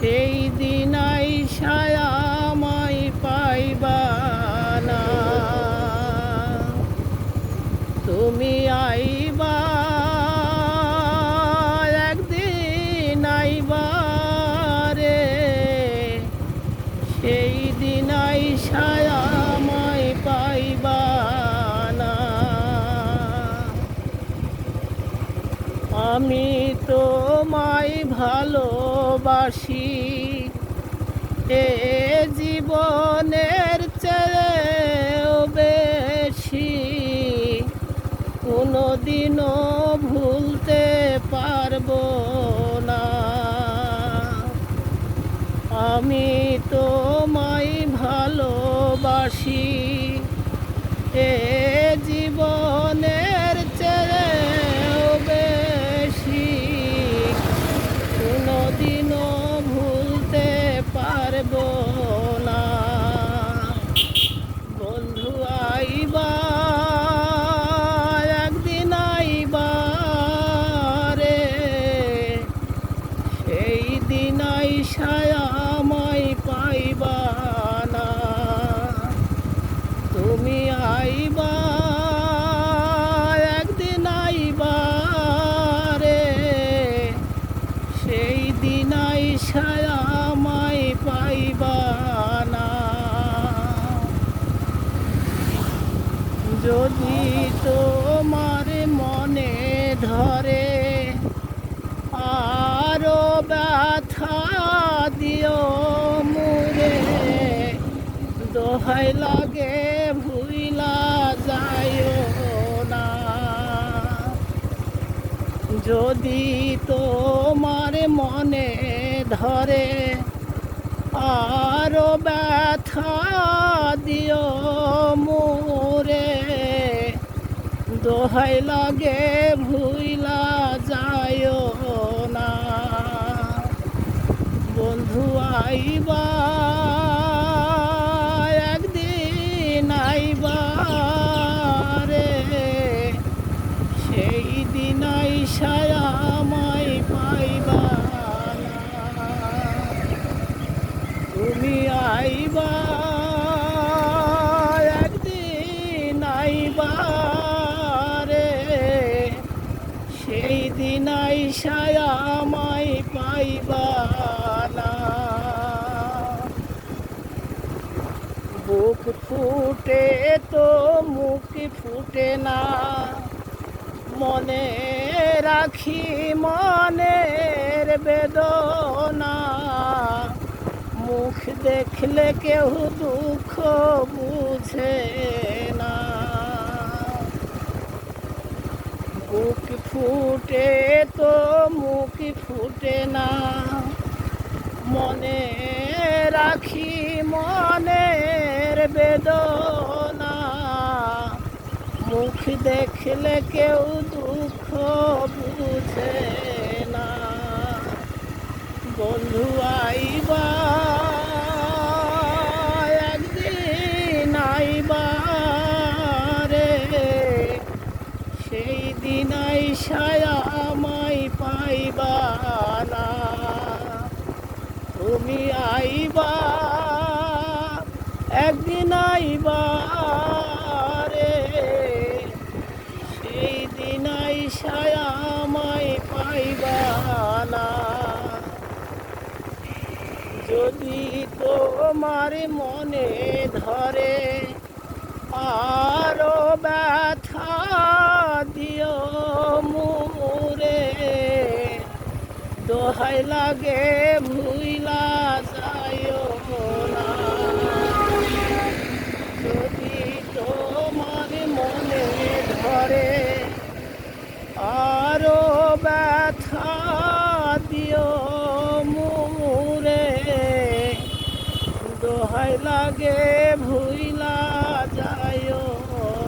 সেই দিন ছায়াময় পাইবানা তুমি আইবা একদিন আইবা রে। সেই দিনাই ছায়া আমি তোমায় ভালোবাসি। এ জীবনের চেয়েও বেশি কোনোদিনও ভুলতে পারব না। আমি তোমায় ভালোবাসি। এ কোনোদিনও ভুলতে পারব। সেই দিন আইসায় আমায় পাইবা না। যদি তোমার মনে ধরে, আরও ব্যথা দিও মুরে দোহাই লাগে, ভুইলা যায়ও যদি তোমার মনে ধরে আরও ব্যথা দিও মোরে, দোহাই লাগে ভুইলা যায় না। বন্ধু, আইবা, একদিন আইবা রে, সেই দিন আইসায় আমায় পাইবা তুমি আইবা, একদিন আইবা রে। সেই দিন আইসায় আমায় পাইবা বুক ফুটে তো মুখ ফুটে না। মনে রাখি মনের বেদনা। মুখ দেখলে কেউ দুঃখ বুঝে না। বুক ফুটে তো মুখ ফুটে না। মনে রাখি মনের বেদনা। মুখ দেখলে কেউ দুঃখ বুঝে না। বন্ধু আইবা, একদিন আইবা রে। সেই দিন আইসায় আমায় পাইবা না। তুমি আইবা, একদিন যদি তোমার মনে ধরে, আরও ব্যথা দিও মুরে দোহাই লাগে ভুইলা যায়ও না যদি তোমার মনে ধরে, আরও ব্যথা দোহাই লাগে, ভুইলা যায়ও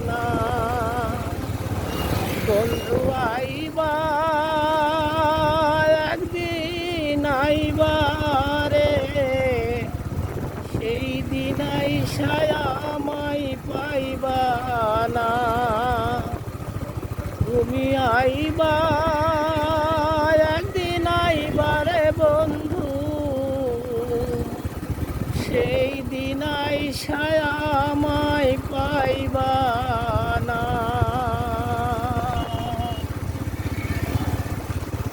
না। বন্ধু আইবা, একদিন আইবা রে। সেই দিন আইসায় পাইবা না। তুমি আইবা সেই দিন আইসায় আমায় পাইবা।